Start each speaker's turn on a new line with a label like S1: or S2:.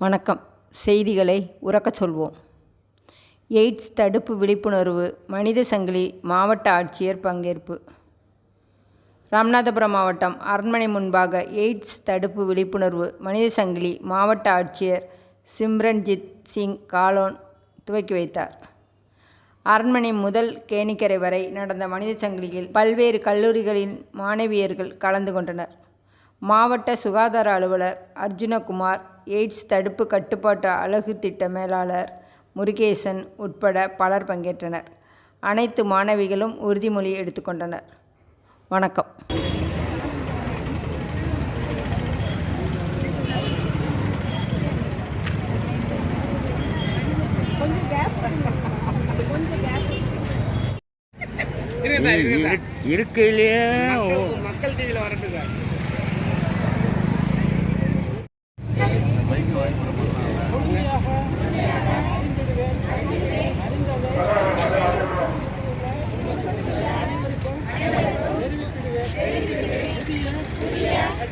S1: வணக்கம். செய்திகளை உறக்கச் சொல்வோம். எய்ட்ஸ் தடுப்பு விழிப்புணர்வு மனித சங்கிலி மாவட்ட ஆட்சியர் பங்கேற்பு. ராமநாதபுரம் மாவட்டம் அரண்மனை முன்பாக எய்ட்ஸ் தடுப்பு விழிப்புணர்வு மனித சங்கிலி மாவட்ட ஆட்சியர் சிம்ரன்ஜித் சிங் காலோன் துவக்கி வைத்தார். அரண்மனை முதல் கேணிக்கரை வரை நடந்த மனித சங்கிலியில் பல்வேறு கல்லூரிகளின் மாணவியர்கள் கலந்து கொண்டனர். மாவட்ட சுகாதார அலுவலர் அர்ஜுனகுமார் எய்ட்ஸ் தடுப்பு கட்டுப்பாட்டு அழகு திட்ட மேலாளர் முருகேசன் உட்பட பலர் பங்கேற்றனர் அனைத்து மாணவிகளும் உறுதிமொழி எடுத்துக்கொண்டனர் வணக்கம்
S2: இருக்கையிலேயே
S3: மக்கள் டிவியில்